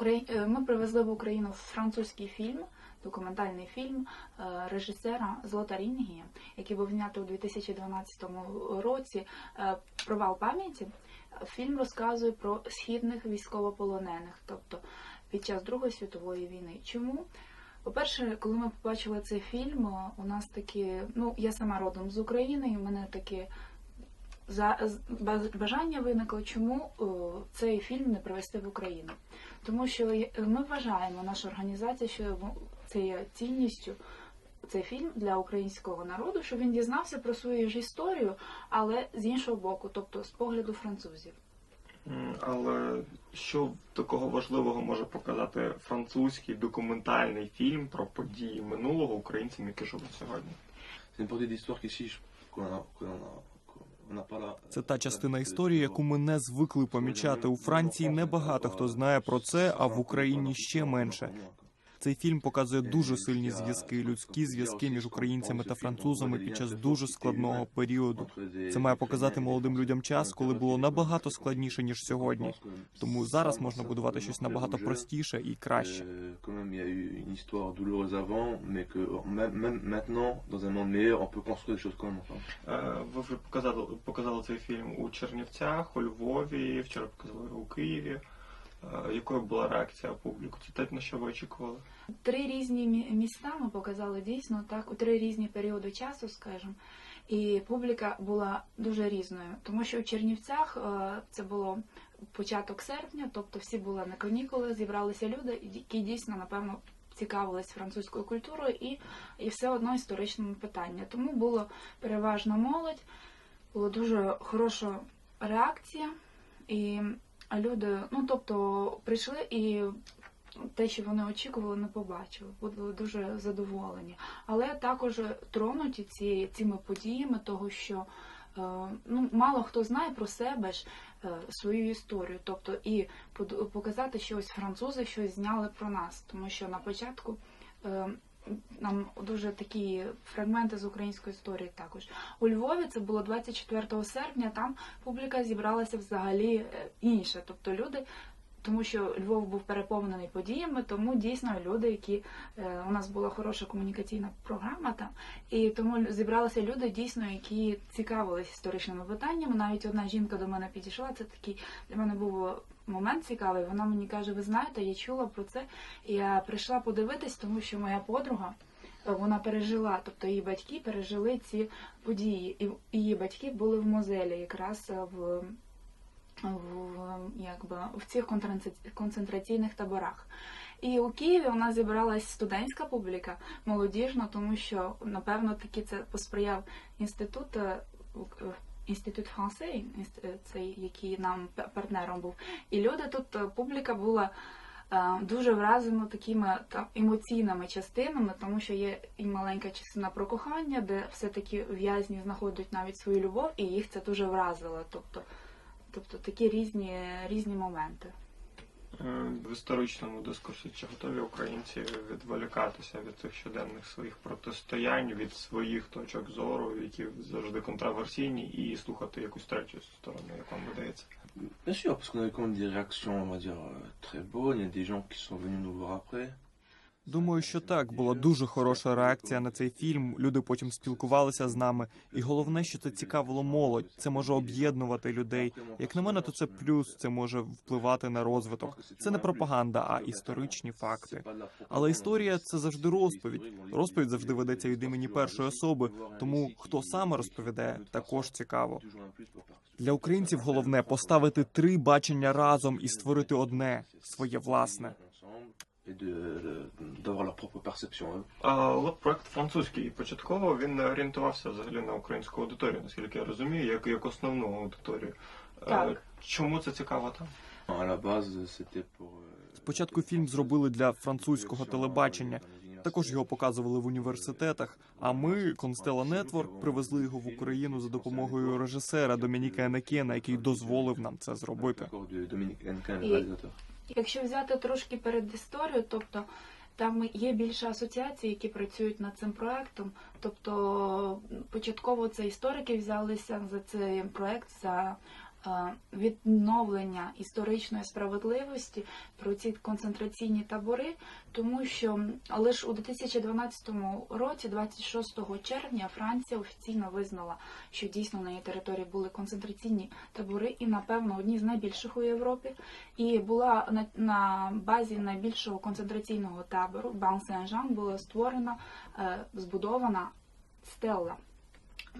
Е, Ми привезли в Україну французький фільм, документальний фільм е, режисера Злота Рінгія, який був знятий у 2012 році. Е, Провал пам'яті. Фільм розказує про східних військовополонених, тобто під час Другої світової війни. Чому? По-перше, коли ми побачили цей фільм, у нас такі, ну я сама родом з України, і в мене такі бажання виникло, чому е, цей фільм не привезти в Україну. Тому що ми вважаємо, наша організація, що це є цінністю цей фільм для українського народу, щоб він дізнався про свою ж історію, але з іншого боку, тобто з погляду французів. Але що такого важливого може показати французький документальний фільм про події минулого українцям, які живуть сьогодні? C'est une partie d'histoire qu'ici, Це та частина історії, яку ми не звикли помічати. У Франції небагато хто знає про це, а в Україні ще менше. Цей фільм показує дуже сильні зв'язки, людські зв'язки між українцями та французами під час дуже складного періоду. Це має показати молодим людям час, коли було набагато складніше ніж сьогодні. Тому зараз можна будувати щось набагато простіше і краще. Е, Ви вже показали, показали цей фільм у Чернівцях, у Львові, вчора показали його у Києві. Е, Якою була реакція публіки? Це те, на що ви очікували? Три різні мі- міста ми показали дійсно так у три різні періоди часу, скажімо. І публіка була дуже різною, тому що у Чернівцях е, це було початок серпня, тобто всі були на канікули, зібралися люди, які дійсно напевно цікавились французькою культурою і, і все одно історичними питаннями. Тому було переважно молодь, була дуже хороша реакція, і люди, ну тобто, прийшли і те, що вони очікували, не побачили. Були дуже задоволені. Але також тронуті ці, цими подіями, того, що е, ну, мало хто знає про себе ж е, свою історію. Тобто і показати, що ось французи щось зняли про нас. Тому що на початку. Нам дуже такі фрагменти з української історії також. У Львові це було 24 серпня, там публіка зібралася взагалі е, інша. Тобто люди тому що Львов був переповнений подіями, тому дійсно люди, які е, у нас була хороша комунікаційна програма там, і тому зібралися люди дійсно, які цікавились історичними питаннями. Навіть одна жінка до мене підійшла. Це такий для мене був момент цікавий. Вона мені каже: Ви знаєте, я чула про це. Я прийшла подивитись, тому що моя подруга. е, Вона пережила, тобто її батьки пережили ці події, і її батьки були в Мозелі, якраз е, в в, якби, в цих концентраційних таборах. І у Києві у нас зібралась студентська публіка, молодіжна, тому що, напевно, таки це посприяв інститут. Інститут Франсей, цей, який нам партнером був. І люди тут, е, публіка була е, дуже вразена такими там, емоційними частинами, тому що є і маленька частина про кохання, де все-таки в'язні знаходять навіть свою любов, і їх це дуже вразило. Тобто, тобто такі різні, різні моменти. Е, В історичному дискурсі чи готові українці відволікатися від цих щоденних своїх протистоянь, від своїх точок зору, які завжди контраверсійні, і слухати якусь третю сторону, як вам видається? Bien sûr, parce qu'on a eu quand même des réactions, on va dire, euh, très bonnes. Il y a des gens qui sont venus nous voir après. Думаю, що так була дуже хороша реакція на цей фільм. Люди потім спілкувалися з нами, і головне, що це цікавило молодь. Це може об'єднувати людей. Як на мене, то це плюс. Це може впливати на розвиток. Це не пропаганда, а історичні факти. Але історія це завжди розповідь. Розповідь завжди ведеться від імені першої особи. Тому хто саме розповідає, також цікаво. Для українців головне поставити три бачення разом і створити одне своє власне. Et de- d'avoir leur propre perception. Лаб-проект французький початково він не орієнтувався взагалі на українську аудиторію, наскільки я розумію, як, як основну аудиторію. Е, Так. Чому це цікаво там? À la base, c'était euh, Спочатку фільм зробили для французького телебачення. Також його показували в університетах. А ми, Констела Нетворк, привезли його в Україну за допомогою режисера Домініка Енекена, який дозволив нам це зробити. Encore Якщо взяти трошки перед історію, тобто там є більше асоціацій, які працюють над цим проектом. Тобто початково це історики взялися за цей проект за відновлення історичної справедливості про ці концентраційні табори, тому що лише у 2012 році, 26 червня, Франція офіційно визнала, що дійсно на її території були концентраційні табори, і напевно одні з найбільших у Європі. І була на, на базі найбільшого концентраційного табору Бан Сен-Жан була створена, е, збудована стелла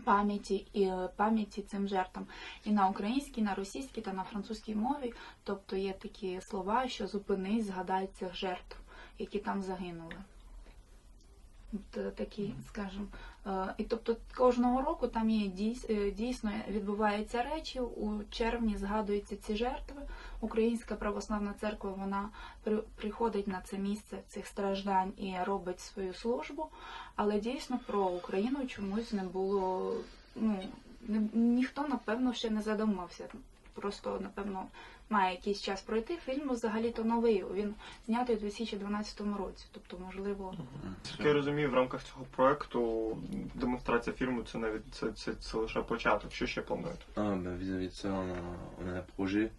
пам'яті і е, пам'яті цим жертвам і на українській, на російській та на французькій мові. Тобто є такі слова, що зупинись, згадай цих жертв, які там загинули. От, е, такі, скажімо. Е, І тобто кожного року там є е, дійсно відбуваються речі. У червні згадуються ці жертви. Українська православна церква вона при- приходить на це місце цих страждань і робить свою службу. Але дійсно про Україну чомусь не було. Ну ніхто напевно ще не задумався. Просто напевно має якийсь час пройти. Фільм взагалі-то новий. Він знятий у 2012 році. Тобто, можливо, Як я розумію, в рамках цього проекту демонстрація фільму це навіть це, це, це лише початок. Що ще плануєте? Ah, bah, vis-à-vis de ça, on a, on a un projet.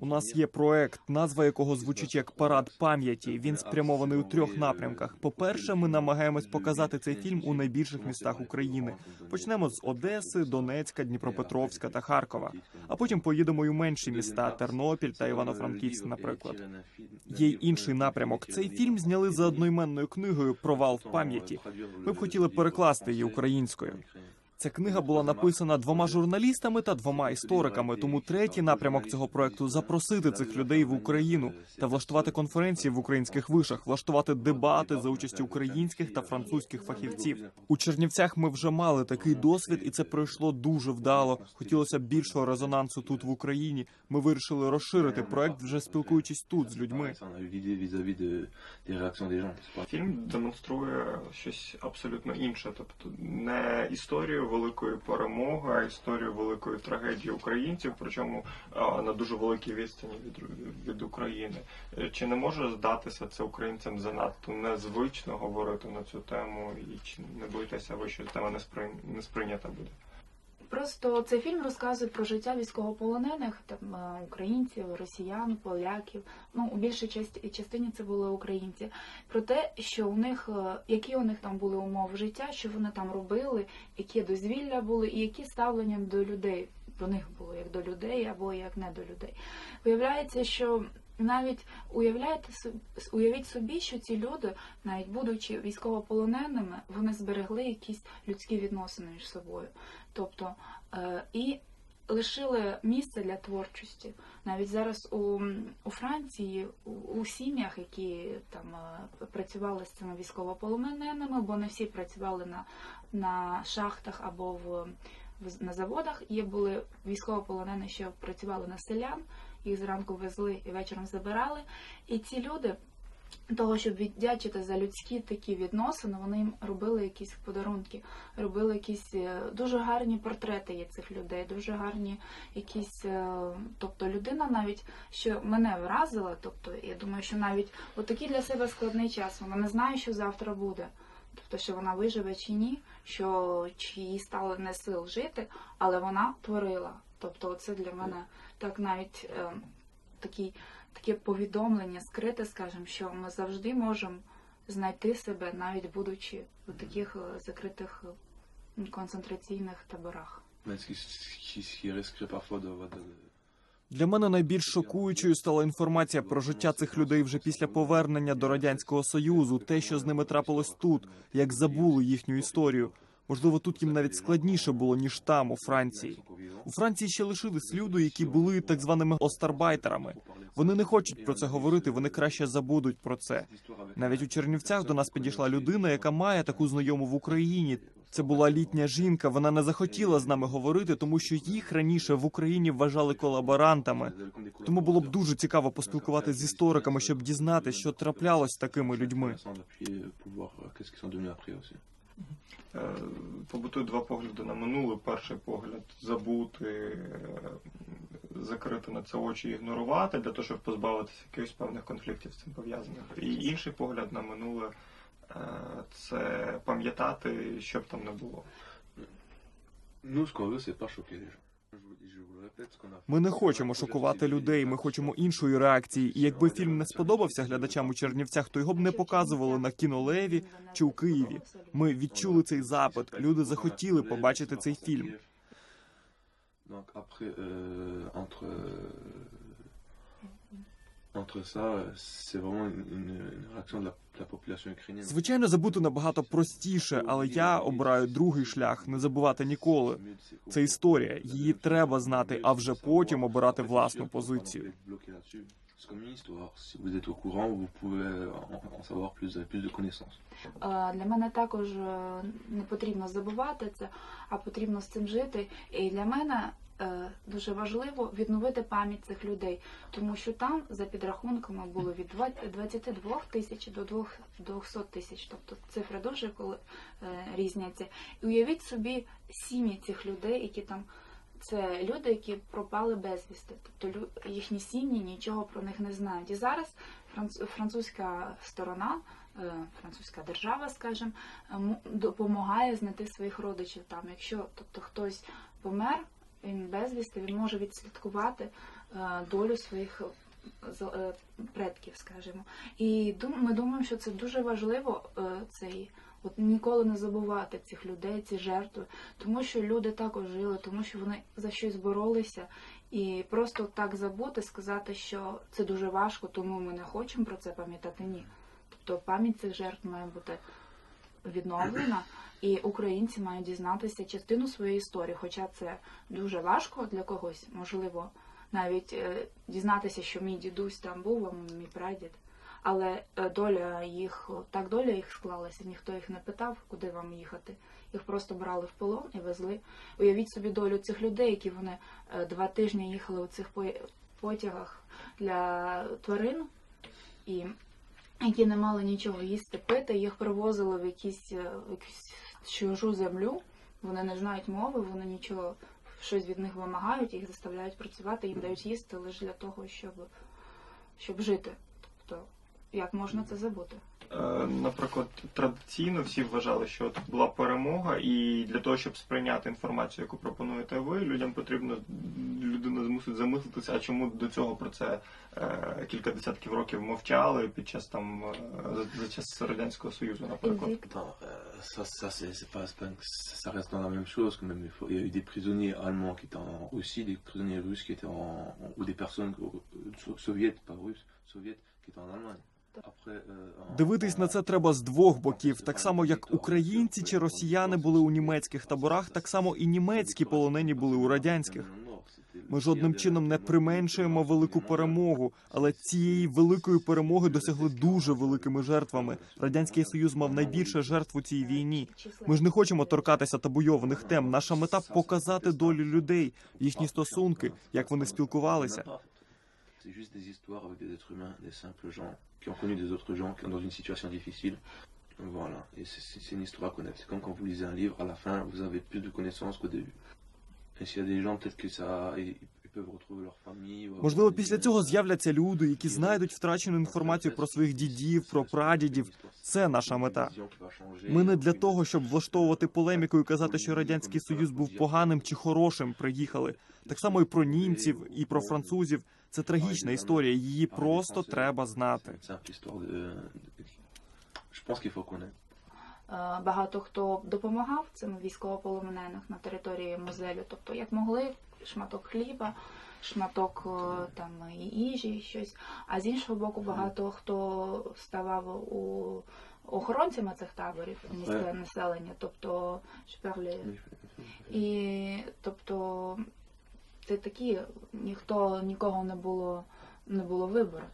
У нас є проект, назва якого звучить як парад пам'яті. Він спрямований у трьох напрямках. По-перше, ми намагаємось показати цей фільм у найбільших містах України. Почнемо з Одеси, Донецька, Дніпропетровська та Харкова. А потім поїдемо й у менші міста Тернопіль та Івано-Франківськ, наприклад. Є й інший напрямок. Цей фільм зняли за одноіменною книгою Провал в пам'яті. Ми б хотіли перекласти її українською. Ця книга була написана двома журналістами та двома істориками. Тому третій напрямок цього проекту запросити цих людей в Україну та влаштувати конференції в українських вишах, влаштувати дебати за участі українських та французьких фахівців. У Чернівцях ми вже мали такий досвід, і це пройшло дуже вдало. Хотілося більшого резонансу тут в Україні. Ми вирішили розширити проект, вже спілкуючись тут з людьми. Фільм демонструє щось абсолютно інше, тобто не історію великої перемоги, а історію великої трагедії українців, причому на дуже великій відстані від, від України. Е, Чи не може здатися це українцям занадто незвично говорити на цю тему, і чи не боїтеся ви, що тема не сприй... не сприйнята буде? Просто цей фільм розказує про життя військовополонених, там е, українців, росіян, поляків. Ну у більшій часті- частині це були українці. Про те, що у них е, які у них там були умови життя, що вони там робили, які дозвілля були, і які ставлення до людей до них було як до людей або як не до людей. Виявляється, що навіть уявляєте уявіть собі, що ці люди, навіть будучи військовополоненими, вони зберегли якісь людські відносини між собою. Тобто е, і лишили місце для творчості. Навіть зараз у, у Франції, у, у сім'ях, які там е, працювали з цими військовополоненими, бо не всі працювали на, на шахтах або в на заводах. Є були військовополонені, що працювали на селян, їх зранку везли і вечором забирали. І ці люди того, щоб віддячити за людські такі відносини, вони їм робили якісь подарунки, робили якісь е, дуже гарні портрети є цих людей, дуже гарні якісь. е, Тобто людина навіть що мене вразила, тобто я думаю, що навіть отакий для себе складний час, вона не знає, що завтра буде. Тобто, що вона виживе чи ні, що чи їй стало не сил жити, але вона творила. Тобто, це для мене так навіть е, такий таке повідомлення скрите, скажімо, що ми завжди можемо знайти себе, навіть будучи у таких е, закритих е, концентраційних таборах. Для мене найбільш шокуючою стала інформація про життя цих людей вже після повернення до радянського союзу, те, що з ними трапилось тут, як забули їхню історію. Можливо, тут їм навіть складніше було ніж там, у Франції. У Франції ще лишились люди, які були так званими остарбайтерами. Вони не хочуть про це говорити, вони краще забудуть про це. Навіть у Чернівцях до нас підійшла людина, яка має таку знайому в Україні. Це була літня жінка. Вона не захотіла з нами говорити, тому що їх раніше в Україні вважали колаборантами. Тому було б дуже цікаво поспілкуватися з істориками, щоб дізнатися, що траплялось з такими людьми. Побутують два погляди на минуле. Перший погляд забути, е, закрити на це очі і ігнорувати для того, щоб позбавитися якихось певних конфліктів з цим пов'язаних. І інший погляд на минуле е, це пам'ятати, що б там не було. Ну, ce пашу c'est Ми не хочемо шокувати людей. Ми хочемо іншої реакції. І якби фільм не сподобався глядачам у Чернівцях, то його б не показували на кінолеві чи у Києві. Ми відчули цей запит. Люди захотіли побачити цей фільм. Après, euh, entre, ça, c'est vraiment une- une réaction de la, Звичайно, забути набагато простіше, але я обираю другий шлях не забувати ніколи. Це історія, її треба знати, а вже потім обирати власну позицію. Для мене також е, не потрібно забувати це, а потрібно з цим жити. І для мене дуже важливо відновити пам'ять цих людей, тому що там за підрахунками було від 20 22 тисяч до 2 200 тисяч. Тобто цифри дуже коли е, різняться. І уявіть собі сім'ї цих людей, які там. Це люди, які пропали безвісти, тобто їхні сім'ї нічого про них не знають. І зараз франц- французька сторона е, французька держава, скажімо, допомагає знайти своїх родичів там. Якщо тобто хтось помер, він безвісти, він може відслідкувати е, долю своїх е, е, предків, скажімо. І ми думаємо, що це дуже важливо цей. От ніколи не забувати цих людей, ці жертви, тому що люди також жили, тому що вони за щось боролися, і просто так забути, сказати, що це дуже важко, тому ми не хочемо про це пам'ятати. Ні. Тобто пам'ять цих жертв має бути відновлена, і українці мають дізнатися частину своєї історії, хоча це дуже важко для когось, можливо, навіть е, дізнатися, що мій дідусь там був, а мій прадід. Але е, доля їх, так доля їх склалася, ніхто їх не питав, куди вам їхати. Їх просто брали в полон і везли. Уявіть собі долю цих людей, які вони е, два тижні їхали у цих потягах для тварин, і які не мали нічого їсти, пити, їх привозили в якісь, е, якусь чужу землю. Вони не знають мови, вони нічого щось від них вимагають, їх заставляють працювати, їм дають їсти лише для того, щоб, щоб жити. Тобто, як можна це забути? Е, Наприклад, традиційно всі вважали, що от була перемога, і для того, щоб сприйняти інформацію, яку пропонуєте ви, людям потрібно людина змусить замислитися, а чому до цього про це е, кілька десятків років мовчали під час там е, за, за час радянського союзу, наприклад. Euh, ça, ça, c'est, pas, ça reste dans la même chose. Quand même, il, y a eu des prisonniers allemands qui étaient en Russie, des prisonniers russes qui étaient en, en- ou des personnes pas russes, soviètes, qui étaient en Allemagne. Дивитись на це треба з двох боків. Так само як українці чи росіяни були у німецьких таборах, так само і німецькі полонені були у радянських. Ми жодним чином не применшуємо велику перемогу, але цієї великої перемоги досягли дуже великими жертвами. Радянський Союз мав найбільше жертв у цій війні. Ми ж не хочемо торкатися табуйованих тем. Наша мета показати долю людей, їхні стосунки, як вони спілкувалися. C'est juste des histoires avec des êtres humains, des simples gens qui ont connu des autres gens qui sont dans une situation difficile. Voilà, et c'est- une histoire à connaître. C'est comme quand vous lisez un livre, à la fin, vous avez plus de connaissances qu'au début. Et s'il y a des gens, famille. ou avoir Можливо, після цього з'являться люди, які знайдуть втрачену інформацію про своїх дідів, про прадідів. Це наша мета. Ми не для того, щоб влаштовувати полеміку і казати, що радянський союз був поганим чи хорошим. Приїхали так само і про німців, і про французів. Це трагічна історія. Її просто треба знати. Е, Багато хто допомагав цим військовополонених на території Мозелю, тобто як могли, шматок хліба, шматок е, там їжі, щось. А з іншого боку, багато хто ставав у охоронцями цих таборів місцеве населення, тобто шперлі. І тобто це такі, ніхто нікого не було не було вибору.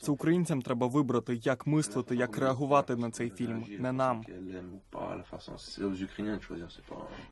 Це українцям треба вибрати, як мислити, як реагувати на цей фільм, не нам.